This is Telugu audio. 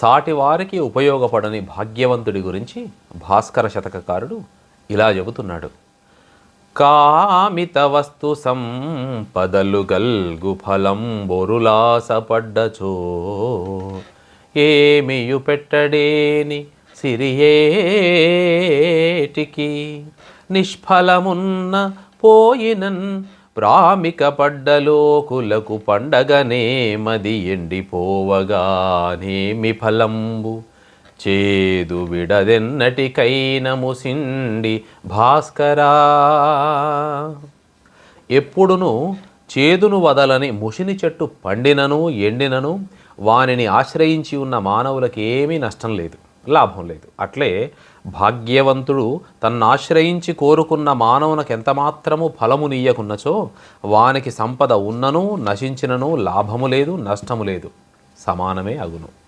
సాటివారికి ఉపయోగపడని భాగ్యవంతుడి గురించి భాస్కర శతకకారుడు ఇలా చెబుతున్నాడు. కామిత వస్తు సంపదలు గల్గు ఫలం బొరులాసపడ్డచో ఏమియు పెట్టడేని సిరియేటికి? నిష్ఫలమున్న పోయినన్ ప్రామిక పడ్డలోకులకు పండగనే మది ఎండిపోవగానేమి ఫలంబు. చేదు విడదెన్నటికైన ముసిండి భాస్కరా. ఎప్పుడును చేదును వదలని ముషిని చెట్టు పండినను ఎండినను వానిని ఆశ్రయించి ఉన్న మానవులకేమీ నష్టం లేదు. లాభం లేదు. అట్లే భాగ్యవంతుడు తన్ను ఆశ్రయించి కోరుకున్న మానవునకు ఎంతమాత్రము ఫలము నీయకున్నచో వానికి సంపద ఉన్నను నశించినను లాభము లేదు నష్టము లేదు. సమానమే అగును.